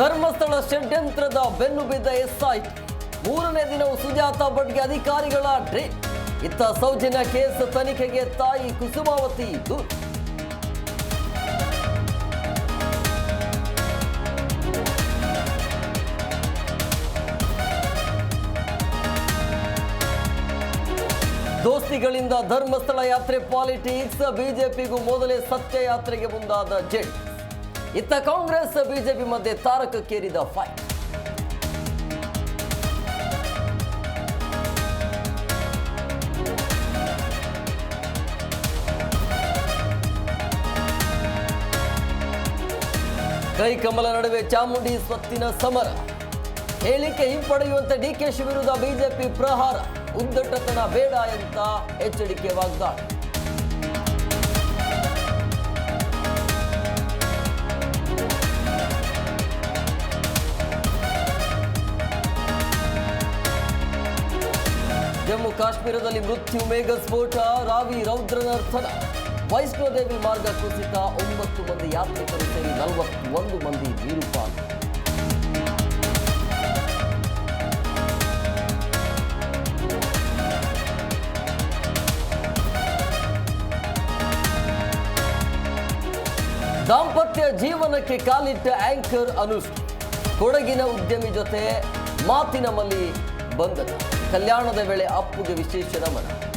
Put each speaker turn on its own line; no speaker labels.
ಧರ್ಮಸ್ಥಳ ಷಡ್ಯಂತ್ರದ ಬೆನ್ನು ಬಿದ್ದ ಎಸ್ಐ. ಮೂರನೇ ದಿನವೂ ಸುಜಾತ ಭಟ್ಗೆ ಅಧಿಕಾರಿಗಳ ಡ್ರೆ. ಇತ್ತ ಸೌಜನ್ಯ ಕೇಸ್ ತನಿಖೆಗೆ ತಾಯಿ ಕುಸುಮಾವತಿ ದೂರು. ದೋಸ್ತಿಗಳಿಂದ ಧರ್ಮಸ್ಥಳ ಯಾತ್ರೆ ಪಾಲಿಟಿಕ್ಸ್, ಬಿಜೆಪಿಗೂ ಮೊದಲೇ ಸತ್ಯ ಯಾತ್ರೆಗೆ ಮುಂದಾದ ಜೆಡ್. ಇತ್ತ ಕಾಂಗ್ರೆಸ್ ಬಿಜೆಪಿ ಮಧ್ಯೆ ತಾರಕಕ್ಕೇರಿದ ಫೈಟ್ ಕೈ ಕಮಲ ನಡುವೆ ಚಾಮುಂಡಿ ಸ್ವತ್ತಿನ ಸಮರ. ಹೇಳಿಕೆ ಹಿಂಪಡೆಯುವಂತೆ ಡಿಕೆಶಿ ವಿರುದ್ಧ ಬಿಜೆಪಿ ಪ್ರಹಾರ. ಉದ್ದಟತನ ಬೇಡ ಅಂತ ಎಚ್ಚರಿಕೆ ವಾಗ್ದಾಳಿ. ಜಮ್ಮು ಕಾಶ್ಮೀರದಲ್ಲಿ ಮೃತ್ಯು ಮೇಘ ಸ್ಫೋಟ ರಾವಿ ರೌದ್ರನರ್ಥನ ವೈಷ್ಣೋದೇವಿ ಮಾರ್ಗ ಕುಸಿತ, ಒಂಬತ್ತು ಮಂದಿ ಯಾತ್ರಿಕರು ಸೇರಿ ನಲವತ್ತೊಂದು ಮಂದಿ ನೀರುಪಾಲು ದಾಂಪತ್ಯ ಜೀವನಕ್ಕೆ ಕಾಲಿಟ್ಟ ಆಂಕರ್ ಅನುಷ್, ಕೊಡಗಿನ ಉದ್ಯಮಿ ಜೊತೆ ಮಾತಿನ ಮಲ್ಲಿ ಬಂಧನ. ಕಲ್ಯಾಣದ ವೇಳೆ ಅಪ್ಪುಗೆ ವಿಶೇಷ ನಮನ.